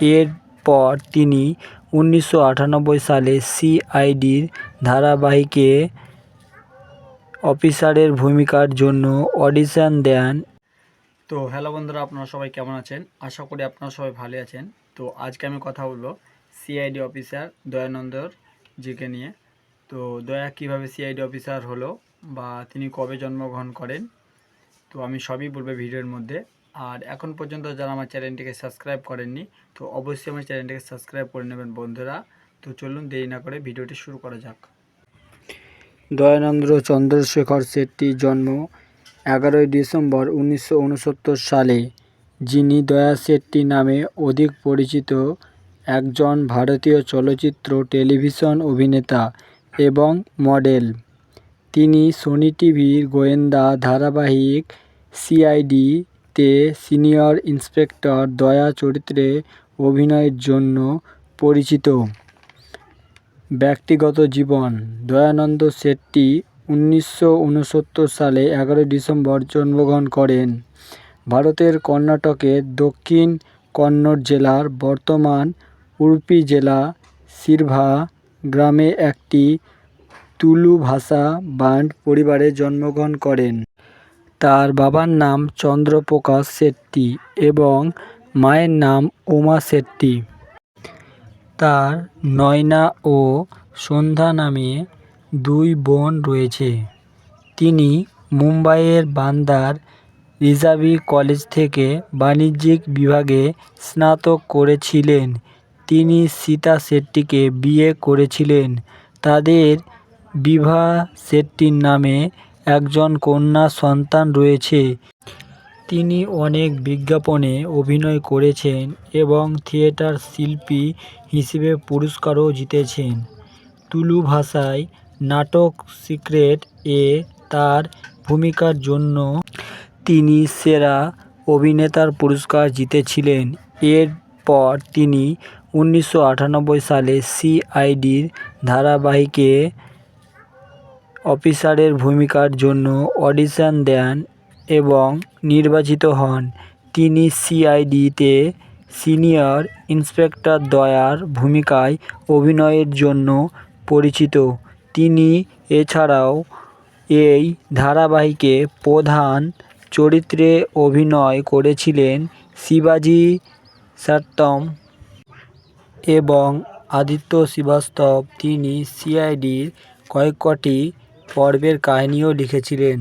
এরপর তিনি উনিশশো আটানব্বই সালে সিআইডির ধারাবাহিকে অফিসারের ভূমিকার জন্য অডিশন দেন। তো হ্যালো বন্ধুরা, আপনারা সবাই কেমন আছেন? আশা করি আপনারা সবাই ভালো আছেন। তো আজকে আমি কথা বলব সিআইডি অফিসার দয়ানন্দর জিকে নিয়ে। তো দয়া, কীভাবে সিআইডি অফিসার হলো বা তিনি কবে জন্মগ্রহণ করেন? তো আমি সবই বলব ভিডিওর মধ্যে। আর এখন পর্যন্ত যারা আমার চ্যানেলটিকে সাবস্ক্রাইব করেননি, তো অবশ্যই আমার চ্যানেলটিকে সাবস্ক্রাইব করে নেবেন বন্ধুরা। তো চলুন দেরি না করে ভিডিওটি শুরু করা যাক। দয়ানন্দ চন্দ্রশেখর শেট্টির জন্ম এগারোই ডিসেম্বর উনিশশো উনসত্তর সালে, যিনি দয়া শেট্টি নামে অধিক পরিচিত একজন ভারতীয় চলচ্চিত্র, টেলিভিশন অভিনেতা এবং মডেল। তিনি সোনি টিভির গোয়েন্দা ধারাবাহিক সিআইডিতে সিনিয়র ইন্সপেক্টর দয়া চরিত্রে অভিনয়ের জন্য পরিচিত। ব্যক্তিগত জীবন, দয়ানন্দ শেট্টি উনিশশো উনসত্তর সালে এগারোই ডিসেম্বর জন্মগ্রহণ করেন। ভারতের কর্ণাটকের দক্ষিণ কন্নড় জেলার বর্তমান উড়পি জেলা সিরভা গ্রামে একটি তুলু ভাষা বান্ড পরিবারে জন্মগ্রহণ করেন। তার বাবার নাম চন্দ্রপ্রকাশ শেট্টি এবং মায়ের নাম উমা শেট্টি। তার নয়না ও সন্ধ্যা নামে দুই বোন রয়েছে। তিনি মুম্বাইয়ের বান্দার রিজাভি কলেজ থেকে বাণিজ্যিক বিভাগে স্নাতক করেছিলেন। তিনি সীতা শেট্টিকে বিয়ে করেছিলেন। তাদের বিভা শেট্টির নামে একজন কন্যা সন্তান রয়েছে। তিনি অনেক বিজ্ঞাপনে অভিনয় করেছেন এবং থিয়েটার শিল্পী হিসেবে পুরস্কারও জিতেছেন। তুলু ভাষায়, নাটক সিক্রেট এ তার ভূমিকার জন্য তিনি সেরা অভিনেতার পুরস্কার জিতেছিলেন। এরপর তিনি উনিশশো আটানব্বই সালে সিআইডির ধারাবাহিকে অফিসারের ভূমিকার জন্য অডিশন দেন এবং নির্বাচিত হন। তিনি সিআইডিতে সিনিয়র ইন্সপেক্টর দয়ার ভূমিকায় অভিনয়ের জন্য পরিচিত। তিনি এছাড়াও এই ধারাবাহিকে প্রধান চরিত্রে অভিনয় করেছিলেন শিবাজি সত্যম এবং আদিত্য শ্রীবাস্তব। তিনি সিআইডির কয়েকটি পর্বের কাহিনীও লিখেছিলেন।